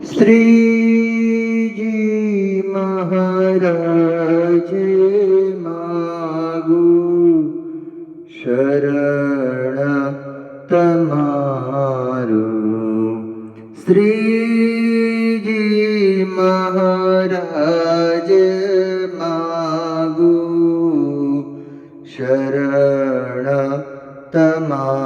श्री जी महाराज मागू शरण तमारो श्री जी महाराज मागू शरण तमारो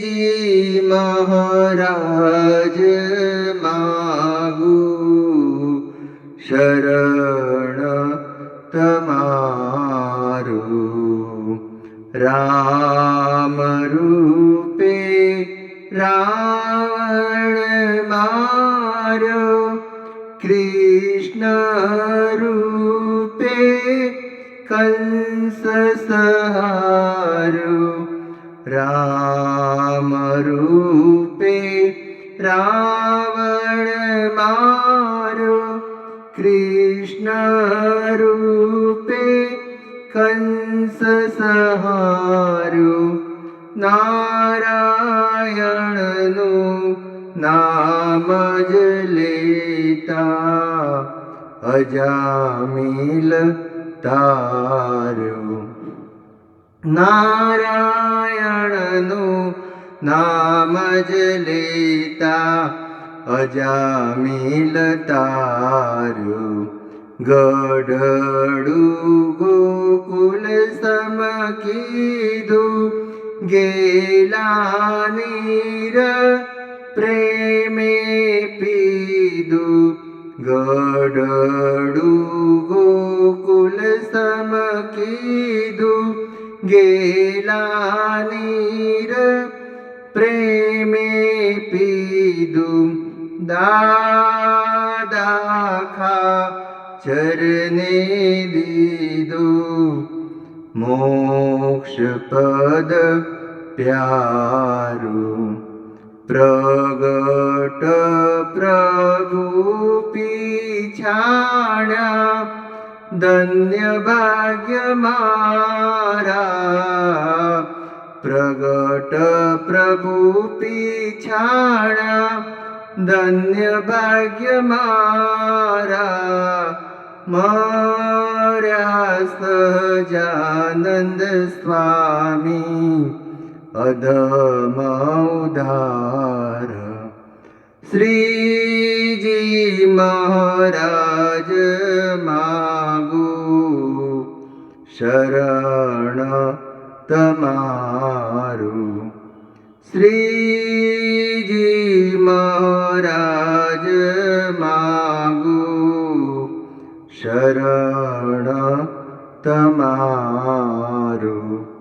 जी महाराज माहू शरण तमारू। राम रूपे रावण मारो कृष्ण रूपे कंस सहारो। રામ રૂપે રાવણ મારો કૃષ્ણ રૂપે કંસ સહાર્યો નારાયણનું નામ જ લેતા અજામિલ તાર્યો નારાયણનું નામ જ લેતા અજામિલ તાર્યું ગઢડું ગોકુલ સમ કીધું ગેલા નીર પ્રેમે પીધું, ગઢડું ગોકુલ સમ निर प्रेमे पीदु दादाखा चरणे दीदु मोक्षपद प्यारु प्रगट प्रभु पिछाणा धन्यभाग्यमारा। प्रगट प्रभु पीछाणा। धन्यभाग्यमारा। मार्या स जानन्दस्वामी अध શરણ તમારું શ્રીજી મહારાજ માગું શરણ તમારું